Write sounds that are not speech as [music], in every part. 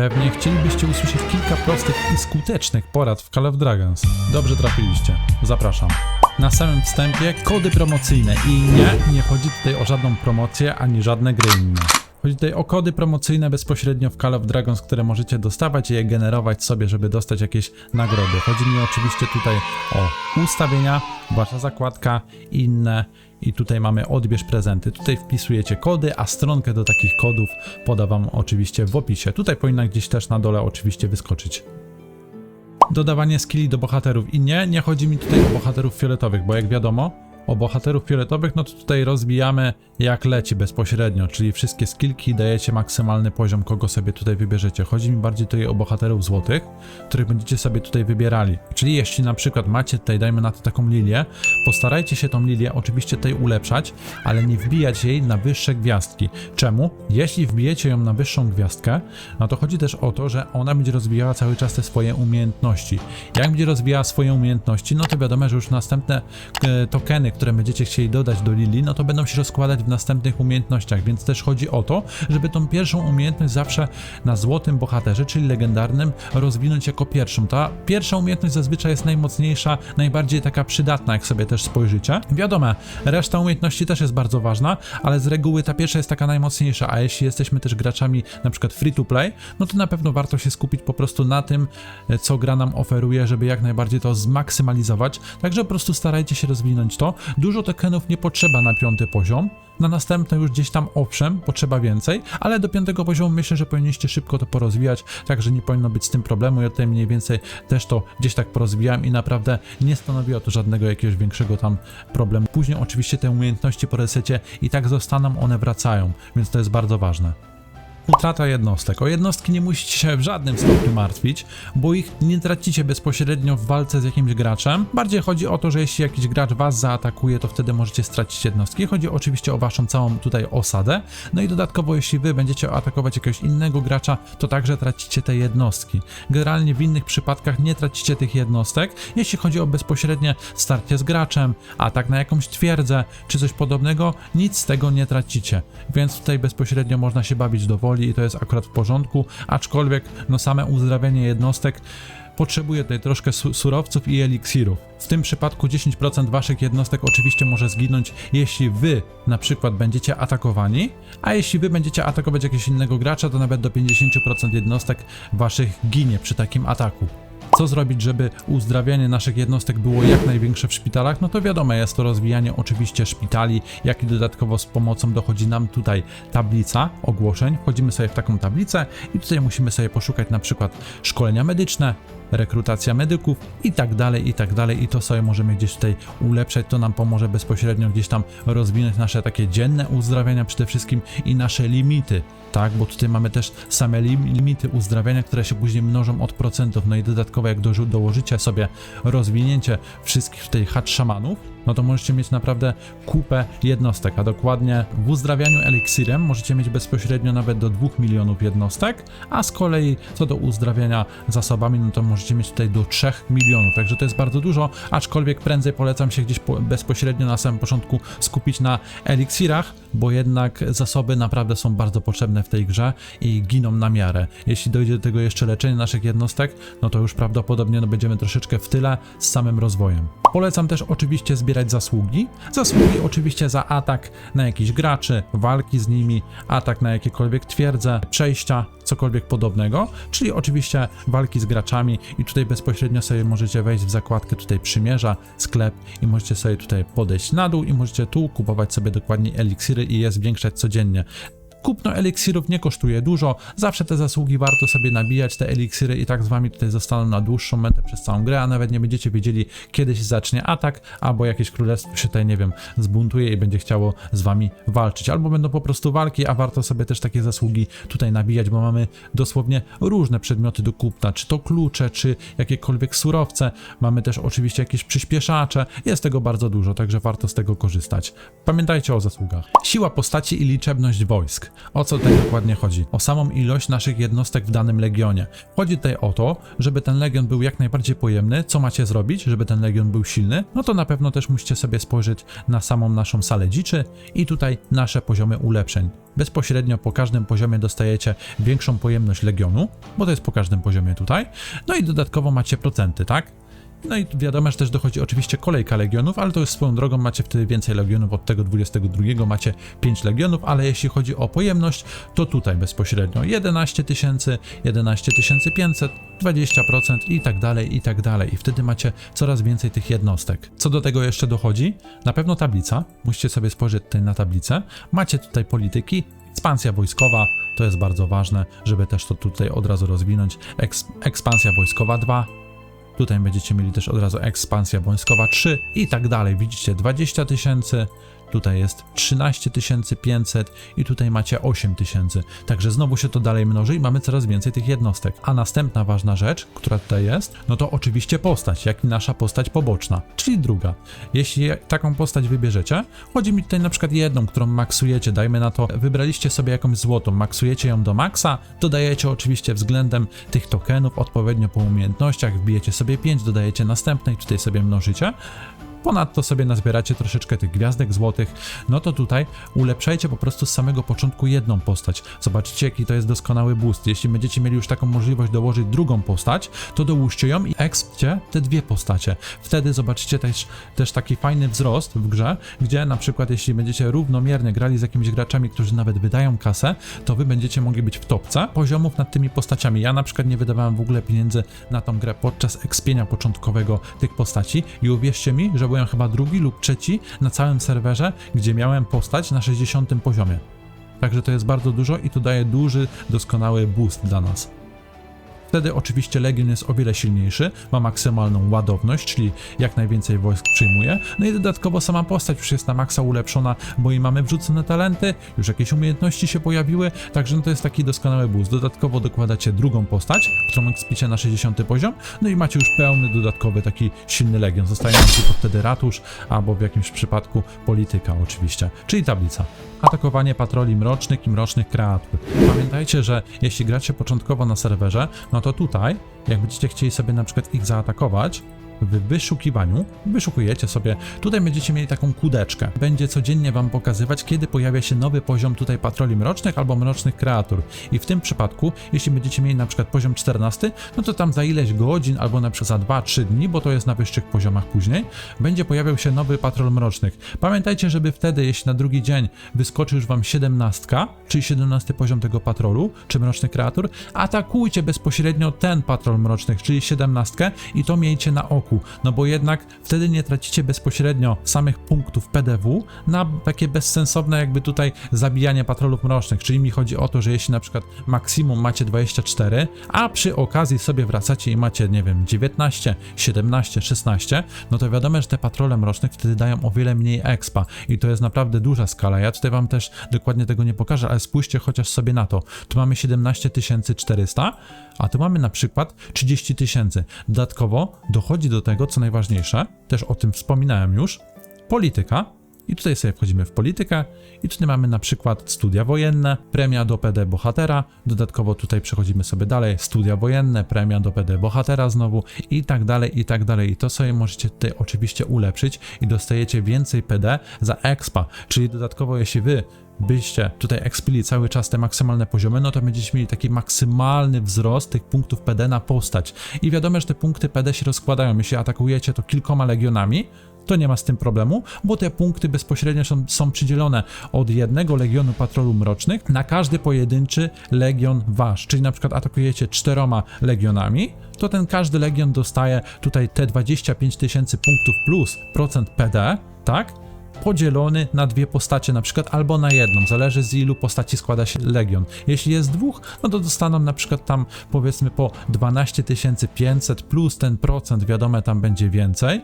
Pewnie chcielibyście usłyszeć kilka prostych i skutecznych porad w Call of Dragons. Dobrze trafiliście. Zapraszam. Na samym wstępie kody promocyjne i nie, nie chodzi tutaj o żadną promocję ani żadne gry inne. Chodzi tutaj o kody promocyjne bezpośrednio w Call of Dragons, które możecie dostawać i je generować sobie, żeby dostać jakieś nagrody. Chodzi mi oczywiście tutaj o ustawienia, wasza zakładka, inne i tutaj mamy odbierz prezenty. Tutaj wpisujecie kody, a stronkę do takich kodów poda wam oczywiście w opisie. Tutaj powinna gdzieś też na dole oczywiście wyskoczyć dodawanie skilli do bohaterów. I nie, nie chodzi mi tutaj o bohaterów fioletowych, bo jak wiadomo, o bohaterów fioletowych, no to tutaj rozbijamy jak leci bezpośrednio, czyli wszystkie skillki dajecie maksymalny poziom, kogo sobie tutaj wybierzecie. Chodzi mi bardziej tutaj o bohaterów złotych, których będziecie sobie tutaj wybierali. Czyli jeśli na przykład macie tutaj, dajmy na to taką lilię, postarajcie się tą lilię oczywiście tutaj ulepszać, ale nie wbijać jej na wyższe gwiazdki. Czemu? Jeśli wbijecie ją na wyższą gwiazdkę, no to chodzi też o to, że ona będzie rozwijała cały czas te swoje umiejętności. Jak będzie rozwijała swoje umiejętności, no to wiadomo, że już następne e, tokeny, które będziecie chcieli dodać do Lili, no to będą się rozkładać w następnych umiejętnościach, więc też chodzi o to, żeby tą pierwszą umiejętność zawsze na złotym bohaterze, czyli legendarnym, rozwinąć jako pierwszą. Ta pierwsza umiejętność zazwyczaj jest najmocniejsza, najbardziej taka przydatna, jak sobie też spojrzycie. Wiadomo, reszta umiejętności też jest bardzo ważna, ale z reguły ta pierwsza jest taka najmocniejsza, a jeśli jesteśmy też graczami na przykład free to play, no to na pewno warto się skupić po prostu na tym, co gra nam oferuje, żeby jak najbardziej to zmaksymalizować. Także po prostu starajcie się rozwinąć to. Dużo tokenów nie potrzeba na piąty poziom. Na następne już gdzieś tam owszem, potrzeba więcej, ale do piątego poziomu myślę, że powinniście szybko to porozwijać, także nie powinno być z tym problemu. Ja tutaj mniej więcej też to gdzieś tak porozwijałem i naprawdę nie stanowiło to żadnego jakiegoś większego tam problemu. Później oczywiście te umiejętności po resecie i tak zostaną, one wracają, więc to jest bardzo ważne. Utrata jednostek. O jednostki nie musicie się w żadnym stopniu martwić, bo ich nie tracicie bezpośrednio w walce z jakimś graczem. Bardziej chodzi o to, że jeśli jakiś gracz was zaatakuje, to wtedy możecie stracić jednostki. Chodzi oczywiście o waszą całą tutaj osadę. No i dodatkowo, jeśli wy będziecie atakować jakiegoś innego gracza, to także tracicie te jednostki. Generalnie w innych przypadkach nie tracicie tych jednostek. Jeśli chodzi o bezpośrednie starcie z graczem, atak na jakąś twierdzę, czy coś podobnego, nic z tego nie tracicie. Więc tutaj bezpośrednio można się bawić do i to jest akurat w porządku, aczkolwiek no same uzdrawianie jednostek potrzebuje tutaj troszkę su surowców i eliksirów. W tym przypadku 10% waszych jednostek oczywiście może zginąć, jeśli wy na przykład będziecie atakowani, a jeśli wy będziecie atakować jakiegoś innego gracza, to nawet do 50% jednostek waszych ginie przy takim ataku. Co zrobić, żeby uzdrawianie naszych jednostek było jak największe w szpitalach? No to wiadomo, jest to rozwijanie oczywiście szpitali, jak i dodatkowo z pomocą dochodzi nam tutaj tablica ogłoszeń. Wchodzimy sobie w taką tablicę i tutaj musimy sobie poszukać na przykład szkolenia medyczne, rekrutacja medyków i tak dalej, i tak dalej. I to sobie możemy gdzieś tutaj ulepszać. To nam pomoże bezpośrednio gdzieś tam rozwinąć nasze takie dzienne uzdrawiania przede wszystkim i nasze limity, tak? Bo tutaj mamy też same lim limity uzdrawiania, które się później mnożą od procentów. No i dodatkowo jak do dołożycie sobie rozwinięcie wszystkich tutaj hacz szamanów, no to możecie mieć naprawdę kupę jednostek, a dokładnie w uzdrawianiu eliksirem możecie mieć bezpośrednio nawet do 2 milionów jednostek, a z kolei co do uzdrawiania zasobami, no to możecie mieć tutaj do 3 milionów, także to jest bardzo dużo, aczkolwiek prędzej polecam się gdzieś po, bezpośrednio na samym początku skupić na eliksirach, bo jednak zasoby naprawdę są bardzo potrzebne w tej grze i giną na miarę. Jeśli dojdzie do tego jeszcze leczenie naszych jednostek, no to już prawdopodobnie no, będziemy troszeczkę w tyle z samym rozwojem. Polecam też oczywiście zbierać zasługi. Zasługi oczywiście za atak na jakichś graczy, walki z nimi, atak na jakiekolwiek twierdze, przejścia, cokolwiek podobnego, czyli oczywiście walki z graczami i tutaj bezpośrednio sobie możecie wejść w zakładkę tutaj przymierza, sklep i możecie sobie tutaj podejść na dół i możecie tu kupować sobie dokładnie eliksiry i je zwiększać codziennie. Kupno eliksirów nie kosztuje dużo, zawsze te zasługi warto sobie nabijać, te eliksiry i tak z wami tutaj zostaną na dłuższą metę przez całą grę, a nawet nie będziecie wiedzieli kiedy się zacznie atak, albo jakieś królestwo się tutaj, nie wiem, zbuntuje i będzie chciało z wami walczyć, albo będą po prostu walki, a warto sobie też takie zasługi tutaj nabijać, bo mamy dosłownie różne przedmioty do kupna, czy to klucze, czy jakiekolwiek surowce, mamy też oczywiście jakieś przyspieszacze, jest tego bardzo dużo, także warto z tego korzystać. Pamiętajcie o zasługach. Siła postaci i liczebność wojsk. O co tutaj dokładnie chodzi? O samą ilość naszych jednostek w danym legionie. Chodzi tutaj o to, żeby ten legion był jak najbardziej pojemny. Co macie zrobić, żeby ten legion był silny? No to na pewno też musicie sobie spojrzeć na samą naszą salę dziczy i tutaj nasze poziomy ulepszeń. Bezpośrednio po każdym poziomie dostajecie większą pojemność legionu, bo to jest po każdym poziomie tutaj. No i dodatkowo macie procenty, tak? No i wiadomo, że też dochodzi oczywiście kolejka legionów, ale to jest swoją drogą, macie wtedy więcej legionów od tego 22, macie 5 legionów, ale jeśli chodzi o pojemność, to tutaj bezpośrednio 11 tysięcy, 11 500, 20% i tak dalej, i tak dalej. I wtedy macie coraz więcej tych jednostek. Co do tego jeszcze dochodzi? Na pewno tablica, musicie sobie spojrzeć tutaj na tablicę. Macie tutaj polityki, ekspansja wojskowa, to jest bardzo ważne, żeby też to tutaj od razu rozwinąć. Eks ekspansja wojskowa 2, Tutaj będziecie mieli też od razu ekspansja wojskowa 3 i tak dalej. Widzicie 20 tysięcy, tutaj jest 13 500 i tutaj macie 8 tysięcy. Także znowu się to dalej mnoży i mamy coraz więcej tych jednostek. A następna ważna rzecz, która tutaj jest, no to oczywiście postać, jak i nasza postać poboczna, czyli druga. Jeśli taką postać wybierzecie, chodzi mi tutaj na przykład jedną, którą maksujecie, dajmy na to, wybraliście sobie jakąś złotą, maksujecie ją do maksa, dodajecie oczywiście względem tych tokenów odpowiednio po umiejętnościach, wbijecie sobie 5, dodajecie następnej, tutaj sobie mnożycie, Ponadto sobie nazbieracie troszeczkę tych gwiazdek złotych, no to tutaj ulepszajcie po prostu z samego początku jedną postać. Zobaczycie, jaki to jest doskonały boost. Jeśli będziecie mieli już taką możliwość dołożyć drugą postać, to dołóżcie ją i expcie te dwie postacie. Wtedy zobaczycie też, też taki fajny wzrost w grze, gdzie na przykład jeśli będziecie równomiernie grali z jakimiś graczami, którzy nawet wydają kasę, to wy będziecie mogli być w topce poziomów nad tymi postaciami. Ja na przykład nie wydawałem w ogóle pieniędzy na tą grę podczas ekspienia początkowego tych postaci i uwierzcie mi, że byłem chyba drugi lub trzeci na całym serwerze, gdzie miałem postać na 60 poziomie. Także to jest bardzo dużo i to daje duży, doskonały boost dla nas. Wtedy oczywiście Legion jest o wiele silniejszy, ma maksymalną ładowność, czyli jak najwięcej wojsk przyjmuje. No i dodatkowo sama postać już jest na maksa ulepszona, bo i mamy wrzucone talenty, już jakieś umiejętności się pojawiły, także no to jest taki doskonały boost. Dodatkowo dokładacie drugą postać, którą ekspicie na 60 poziom, no i macie już pełny dodatkowy taki silny Legion. Zostaje nam tylko wtedy ratusz, albo w jakimś przypadku polityka oczywiście, czyli tablica. Atakowanie patroli mrocznych i mrocznych kreatur. Pamiętajcie, że jeśli gracie początkowo na serwerze, no to tutaj, jak będziecie chcieli sobie na przykład ich zaatakować, w wyszukiwaniu wyszukujecie sobie, tutaj będziecie mieli taką kudeczkę. Będzie codziennie wam pokazywać, kiedy pojawia się nowy poziom tutaj patroli mrocznych albo mrocznych kreatur. I w tym przypadku, jeśli będziecie mieli na przykład poziom 14, no to tam za ileś godzin albo na przykład za 2-3 dni, bo to jest na wyższych poziomach później, będzie pojawiał się nowy patrol mrocznych. Pamiętajcie, żeby wtedy, jeśli na drugi dzień wyskoczy już wam 17, czyli 17 poziom tego patrolu, czy mrocznych kreatur, atakujcie bezpośrednio ten patrol mrocznych, czyli 17 i to miejcie na oku no bo jednak wtedy nie tracicie bezpośrednio samych punktów PDW na takie bezsensowne jakby tutaj zabijanie patrolów mrocznych, czyli mi chodzi o to, że jeśli na przykład maksimum macie 24, a przy okazji sobie wracacie i macie, nie wiem, 19, 17, 16, no to wiadomo, że te patrole mrocznych wtedy dają o wiele mniej expa i to jest naprawdę duża skala. Ja tutaj wam też dokładnie tego nie pokażę, ale spójrzcie chociaż sobie na to. Tu mamy 17 400, a tu mamy na przykład 30 tysięcy. Dodatkowo dochodzi do tego, co najważniejsze, też o tym wspominałem już, polityka. I tutaj sobie wchodzimy w politykę i tutaj mamy na przykład studia wojenne, premia do PD bohatera, dodatkowo tutaj przechodzimy sobie dalej, studia wojenne, premia do PD bohatera znowu i tak dalej, i tak dalej. I to sobie możecie tutaj oczywiście ulepszyć i dostajecie więcej PD za expa, czyli dodatkowo jeśli wy byście tutaj ekspili cały czas te maksymalne poziomy, no to będziecie mieli taki maksymalny wzrost tych punktów PD na postać. I wiadomo, że te punkty PD się rozkładają. Jeśli atakujecie to kilkoma legionami, to nie ma z tym problemu, bo te punkty bezpośrednio są, są przydzielone od jednego legionu patrolu mrocznych na każdy pojedynczy legion wasz. Czyli na przykład atakujecie czteroma legionami, to ten każdy legion dostaje tutaj te 25 tysięcy punktów plus procent PD, tak? Podzielony na dwie postacie, na przykład albo na jedną, zależy z ilu postaci składa się legion. Jeśli jest dwóch, no to dostaną na przykład tam powiedzmy po 12 500 plus ten procent, wiadomo, tam będzie więcej.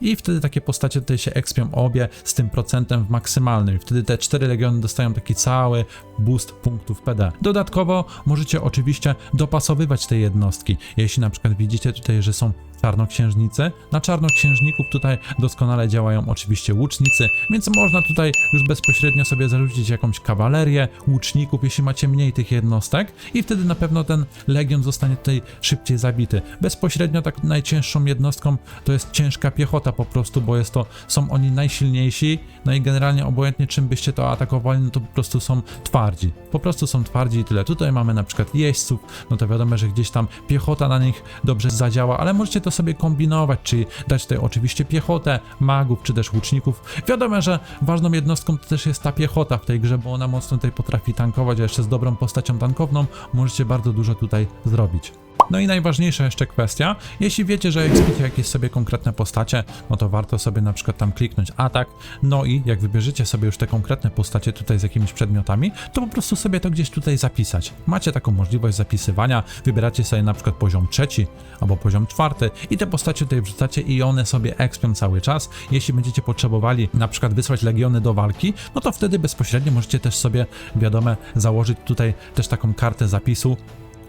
I wtedy takie postacie tutaj się ekspią obie z tym procentem w maksymalnym. Wtedy te cztery legiony dostają taki cały boost punktów PD. Dodatkowo możecie oczywiście dopasowywać te jednostki. Jeśli na przykład widzicie tutaj, że są czarnoksiężnicy. Na czarnoksiężników tutaj doskonale działają oczywiście łucznicy, więc można tutaj już bezpośrednio sobie zarzucić jakąś kawalerię łuczników, jeśli macie mniej tych jednostek i wtedy na pewno ten legion zostanie tutaj szybciej zabity. Bezpośrednio tak najcięższą jednostką to jest ciężka piechota po prostu, bo jest to, są oni najsilniejsi, no i generalnie obojętnie czym byście to atakowali, no to po prostu są twardzi. Po prostu są twardzi i tyle. Tutaj mamy na przykład jeźdźców, no to wiadomo, że gdzieś tam piechota na nich dobrze zadziała, ale możecie to sobie kombinować, czyli dać tutaj oczywiście piechotę, magów czy też łuczników. Wiadomo, że ważną jednostką to też jest ta piechota w tej grze, bo ona mocno tutaj potrafi tankować, a jeszcze z dobrą postacią tankowną możecie bardzo dużo tutaj zrobić. No i najważniejsza jeszcze kwestia, jeśli wiecie, że ekspicie jakieś sobie konkretne postacie, no to warto sobie na przykład tam kliknąć atak, no i jak wybierzecie sobie już te konkretne postacie tutaj z jakimiś przedmiotami, to po prostu sobie to gdzieś tutaj zapisać. Macie taką możliwość zapisywania, wybieracie sobie na przykład poziom trzeci albo poziom czwarty i te postacie tutaj wrzucacie i one sobie ekspią cały czas. Jeśli będziecie potrzebowali na przykład wysłać legiony do walki, no to wtedy bezpośrednio możecie też sobie, wiadome, założyć tutaj też taką kartę zapisu,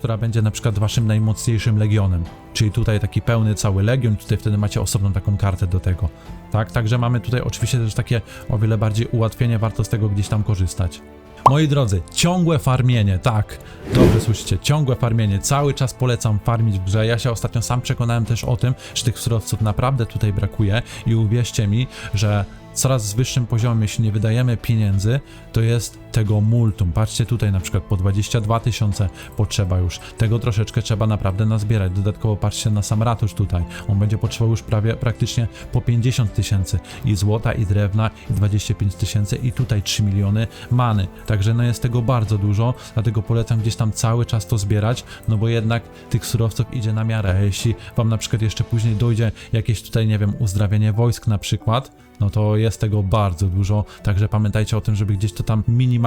która będzie na przykład waszym najmocniejszym legionem. Czyli tutaj taki pełny cały legion, tutaj wtedy macie osobną taką kartę do tego. Tak, także mamy tutaj oczywiście też takie o wiele bardziej ułatwienie, warto z tego gdzieś tam korzystać. Moi drodzy, ciągłe farmienie, tak, dobrze słyszycie, ciągłe farmienie, cały czas polecam farmić w grze, ja się ostatnio sam przekonałem też o tym, że tych surowców naprawdę tutaj brakuje i uwierzcie mi, że coraz wyższym poziomem, jeśli nie wydajemy pieniędzy, to jest tego multum. Patrzcie tutaj na przykład po 22 tysiące potrzeba już. Tego troszeczkę trzeba naprawdę nazbierać. Dodatkowo patrzcie na sam ratusz tutaj. On będzie potrzebował już prawie praktycznie po 50 tysięcy i złota, i drewna, i 25 tysięcy, i tutaj 3 miliony many. Także no jest tego bardzo dużo, dlatego polecam gdzieś tam cały czas to zbierać, no bo jednak tych surowców idzie na miarę. Jeśli wam na przykład jeszcze później dojdzie jakieś tutaj, nie wiem, uzdrawianie wojsk na przykład, no to jest tego bardzo dużo, także pamiętajcie o tym, żeby gdzieś to tam minimalizować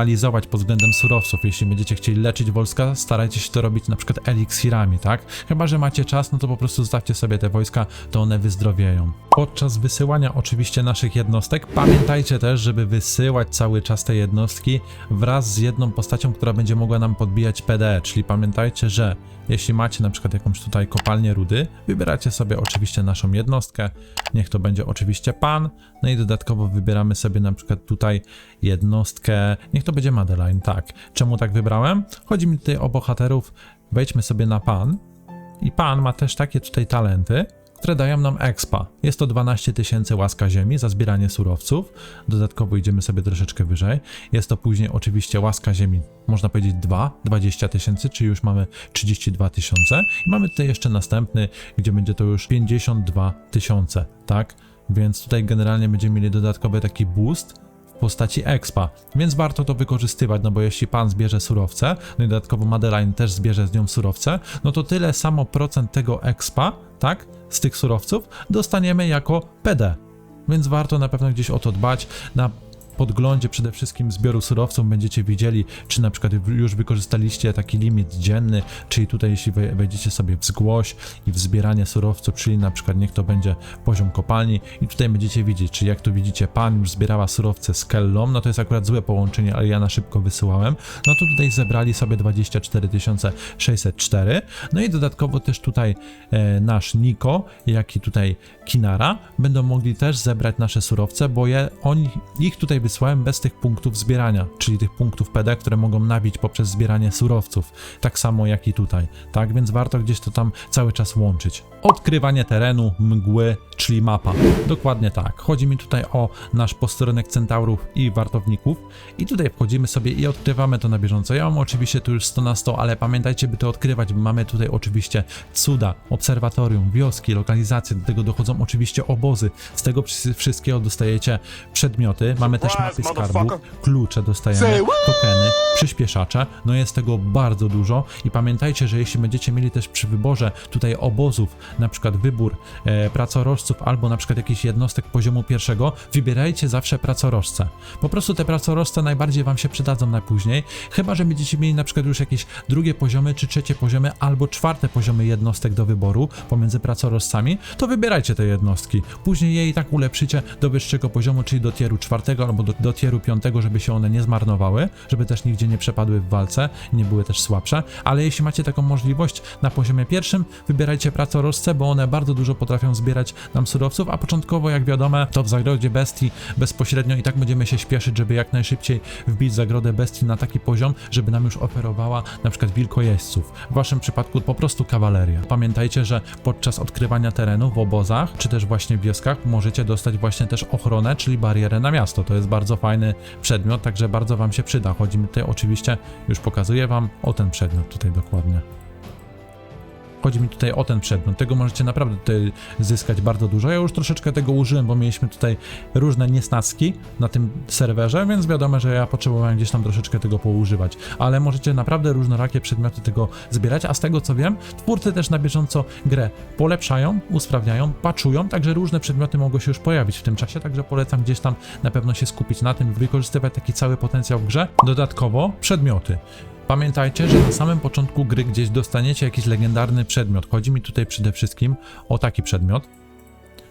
pod względem surowców. Jeśli będziecie chcieli leczyć wojska, starajcie się to robić na przykład eliksirami, tak? Chyba, że macie czas, no to po prostu zostawcie sobie te wojska, to one wyzdrowieją. Podczas wysyłania oczywiście naszych jednostek, pamiętajcie też, żeby wysyłać cały czas te jednostki wraz z jedną postacią, która będzie mogła nam podbijać PDE, czyli pamiętajcie, że jeśli macie na przykład jakąś tutaj kopalnię rudy, wybieracie sobie oczywiście naszą jednostkę, niech to będzie oczywiście pan, no i dodatkowo wybieramy sobie na przykład tutaj jednostkę, niech to będzie Madeline, tak. Czemu tak wybrałem? Chodzi mi tutaj o bohaterów, wejdźmy sobie na pan i pan ma też takie tutaj talenty, które dają nam expa. Jest to 12 tysięcy łaska ziemi za zbieranie surowców. Dodatkowo idziemy sobie troszeczkę wyżej. Jest to później oczywiście łaska ziemi, można powiedzieć 2, 20 tysięcy, czyli już mamy 32 tysiące. I mamy tutaj jeszcze następny, gdzie będzie to już 52 tysiące, tak? Więc tutaj generalnie będziemy mieli dodatkowy taki boost postaci expa, więc warto to wykorzystywać, no bo jeśli pan zbierze surowce, no i dodatkowo Madeline też zbierze z nią surowce, no to tyle samo procent tego expa, tak, z tych surowców dostaniemy jako PD. Więc warto na pewno gdzieś o to dbać. Na podglądzie przede wszystkim zbioru surowców. Będziecie widzieli, czy na przykład już wykorzystaliście taki limit dzienny, czyli tutaj jeśli wej- wejdziecie sobie w zgłoś i w zbieranie surowców, czyli na przykład niech to będzie poziom kopalni. I tutaj będziecie widzieć, czy jak tu widzicie pan już zbierała surowce z Kellą, no to jest akurat złe połączenie, ale ja na szybko wysyłałem, no to tutaj zebrali sobie 24 604, no i dodatkowo też tutaj e, nasz Niko, jak i tutaj Kinara będą mogli też zebrać nasze surowce, bo je, oni, ich tutaj wysłałem bez tych punktów zbierania, czyli tych punktów PD, które mogą nabić poprzez zbieranie surowców, tak samo jak i tutaj, tak, więc warto gdzieś to tam cały czas łączyć. Odkrywanie terenu, mgły, czyli mapa. Dokładnie tak. Chodzi mi tutaj o nasz posterunek centaurów i wartowników i tutaj wchodzimy sobie i odkrywamy to na bieżąco. Ja mam oczywiście tu już 100 na 100, ale pamiętajcie, by to odkrywać, bo mamy tutaj oczywiście cuda, obserwatorium, wioski, lokalizacje, do tego dochodzą oczywiście obozy. Z tego wszy- wszystkiego dostajecie przedmioty, mamy też mapy Surprise, skarbu, motherfucker. klucze dostajemy, tokeny, przyspieszacze, no jest tego bardzo dużo i pamiętajcie, że jeśli będziecie mieli też przy wyborze tutaj obozów, na przykład wybór e, pracorożców albo na przykład jakichś jednostek poziomu pierwszego, wybierajcie zawsze pracorożce. Po prostu te pracorożce najbardziej wam się przydadzą na później, chyba że będziecie mieli na przykład już jakieś drugie poziomy, czy trzecie poziomy, albo czwarte poziomy jednostek do wyboru pomiędzy pracorożcami, to wybierajcie te jednostki. Później je i tak ulepszycie do wyższego poziomu, czyli do tieru czwartego albo do, do tieru 5, żeby się one nie zmarnowały, żeby też nigdzie nie przepadły w walce, nie były też słabsze, ale jeśli macie taką możliwość na poziomie pierwszym, wybierajcie pracorożce, bo one bardzo dużo potrafią zbierać nam surowców, a początkowo, jak wiadomo, to w zagrodzie bestii bezpośrednio i tak będziemy się śpieszyć, żeby jak najszybciej wbić zagrodę bestii na taki poziom, żeby nam już oferowała na przykład wilkojeźdźców. W waszym przypadku po prostu kawaleria. Pamiętajcie, że podczas odkrywania terenu w obozach, czy też właśnie wioskach, możecie dostać właśnie też ochronę, czyli barierę na miasto. To jest bardzo fajny przedmiot, także bardzo wam się przyda. Chodzi mi tutaj oczywiście, już pokazuję wam o ten przedmiot tutaj dokładnie. Chodzi mi tutaj o ten przedmiot. Tego możecie naprawdę tutaj zyskać bardzo dużo. Ja już troszeczkę tego użyłem, bo mieliśmy tutaj różne niesnaski na tym serwerze, więc wiadomo, że ja potrzebowałem gdzieś tam troszeczkę tego poużywać. Ale możecie naprawdę różnorakie przedmioty tego zbierać, a z tego co wiem, twórcy też na bieżąco grę polepszają, usprawniają, patchują, także różne przedmioty mogą się już pojawić w tym czasie, także polecam gdzieś tam na pewno się skupić na tym, wykorzystywać taki cały potencjał w grze. Dodatkowo przedmioty. Pamiętajcie, że na samym początku gry gdzieś dostaniecie jakiś legendarny przedmiot. Chodzi mi tutaj przede wszystkim o taki przedmiot.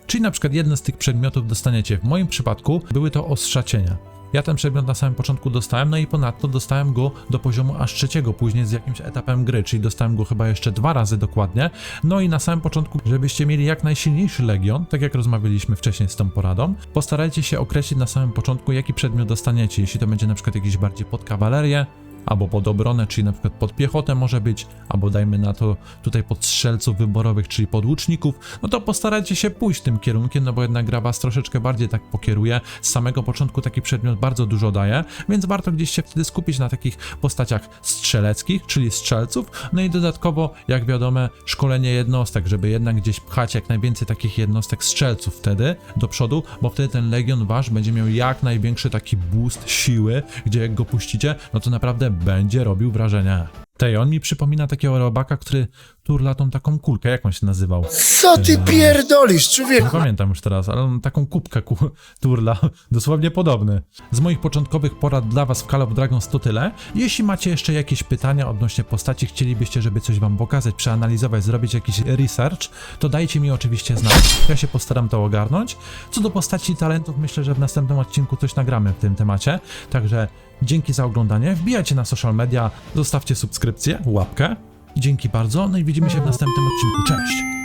Czyli na przykład jeden z tych przedmiotów dostaniecie. W moim przypadku były to ostrza cienia. Ja ten przedmiot na samym początku dostałem, no i ponadto dostałem go do poziomu aż trzeciego, później z jakimś etapem gry, czyli dostałem go chyba jeszcze dwa razy dokładnie. No i na samym początku, żebyście mieli jak najsilniejszy legion, tak jak rozmawialiśmy wcześniej z tą poradą, postarajcie się określić na samym początku, jaki przedmiot dostaniecie. Jeśli to będzie na przykład jakiś bardziej pod kawalerię, albo pod obronę, czyli na przykład pod piechotę może być, albo dajmy na to tutaj pod strzelców wyborowych, czyli pod łuczników, no to postarajcie się pójść tym kierunkiem, no bo jednak gra was troszeczkę bardziej tak pokieruje. Z samego początku taki przedmiot bardzo dużo daje, więc warto gdzieś się wtedy skupić na takich postaciach strzeleckich, czyli strzelców, no i dodatkowo, jak wiadomo, szkolenie jednostek, żeby jednak gdzieś pchać jak najwięcej takich jednostek strzelców wtedy do przodu, bo wtedy ten legion wasz będzie miał jak największy taki boost siły, gdzie jak go puścicie, no to naprawdę będzie robił wrażenie. Tej, on mi przypomina takiego robaka, który turla tą taką kulkę, jak on się nazywał? Co ty pierdolisz, Nie człowieku? pamiętam już teraz, ale on taką kubkę ku, turla, [laughs] dosłownie podobny. Z moich początkowych porad dla was w Call of Dragons to tyle. Jeśli macie jeszcze jakieś pytania odnośnie postaci, chcielibyście, żeby coś wam pokazać, przeanalizować, zrobić jakiś research, to dajcie mi oczywiście znać. Ja się postaram to ogarnąć. Co do postaci i talentów, myślę, że w następnym odcinku coś nagramy w tym temacie. Także dzięki za oglądanie. Wbijajcie na social media, zostawcie subskrypcję, łapkę. Dzięki bardzo, no i widzimy się w następnym odcinku. Cześć!